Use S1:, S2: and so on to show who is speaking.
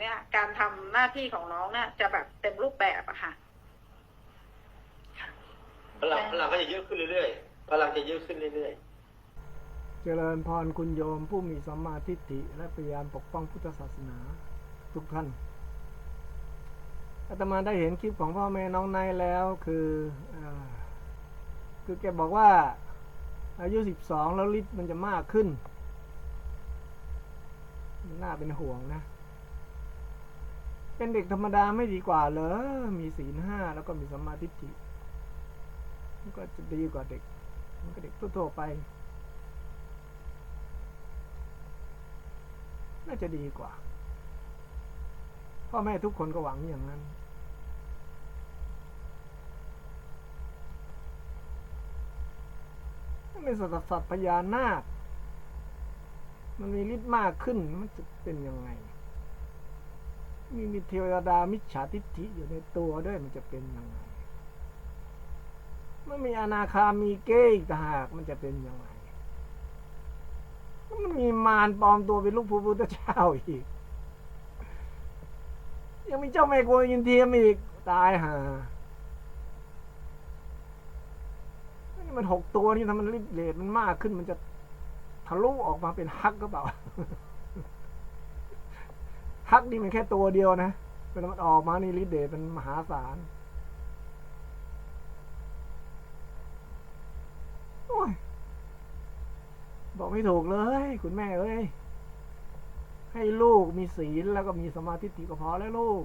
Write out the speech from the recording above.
S1: เนี่ย การทำหน้าที่ของน้องเนี่ยจะแบบเต็มรูปแบบอะค่ะ
S2: พลังพลังก็จะเยอะขึ้นเรื่อยๆพลังจะเยอะขึ้นเรื่อย
S3: เจริญพรคุณโยมผู้มีสัมมาทิฏฐิและพยายามปกป้องพุทธศาสนา ทุกท่านอาตมาได้เห็นคลิปของพ่อแม่น้องนายแล้วคืออาคือแกบอกว่า อายุสิบสองแล้วฤทธิ์มันจะมากขึ้นมันน่าเป็นห่วงนะ เป็นเด็กธรรมดาไม่ดีกว่าเหรอ มีศีลห้าแล้วก็มีสัมมาทิฏฐิมันก็จะดีกว่าเด็ก มันก็เด็กทั่วๆไป น่าจะดีกว่า พ่อแม่ทุกคนก็หวังอย่างนั้นถ้าเป็นสัตว์สัตว์พญานาค มันมีฤทธิ์มากขึ้น มันจะเป็นยังไง มีมีเทวดามิจฉาทิฏฐิอยู่ในตัวด้วยมันจะเป็นยังไงมันมีอนาคามีเก้อีกต่างหากมันจะเป็นยังไงมันมีมารปลอมตัวเป็นลูกพระพุทธเจ้าอีก ยังมีเจ้าแม่กวนอินเทียมอีกตายห่านี่มันหกตัวนี่ถ้ามันริบเลดมันมากขึ้นมันจะทะลุออกมาเป็นฮักก็เปล่า ฮักนี่มันแค่ตัวเดียวนะเวลามันออกมานี่ฤทธิ์เดชมันมหาศาลโอ้ยบอกไม่ถูกเลย คุณแม่เอ้ยให้ลูกมีศีลแล้วก็มีสมาธิก็พอแล้วลูก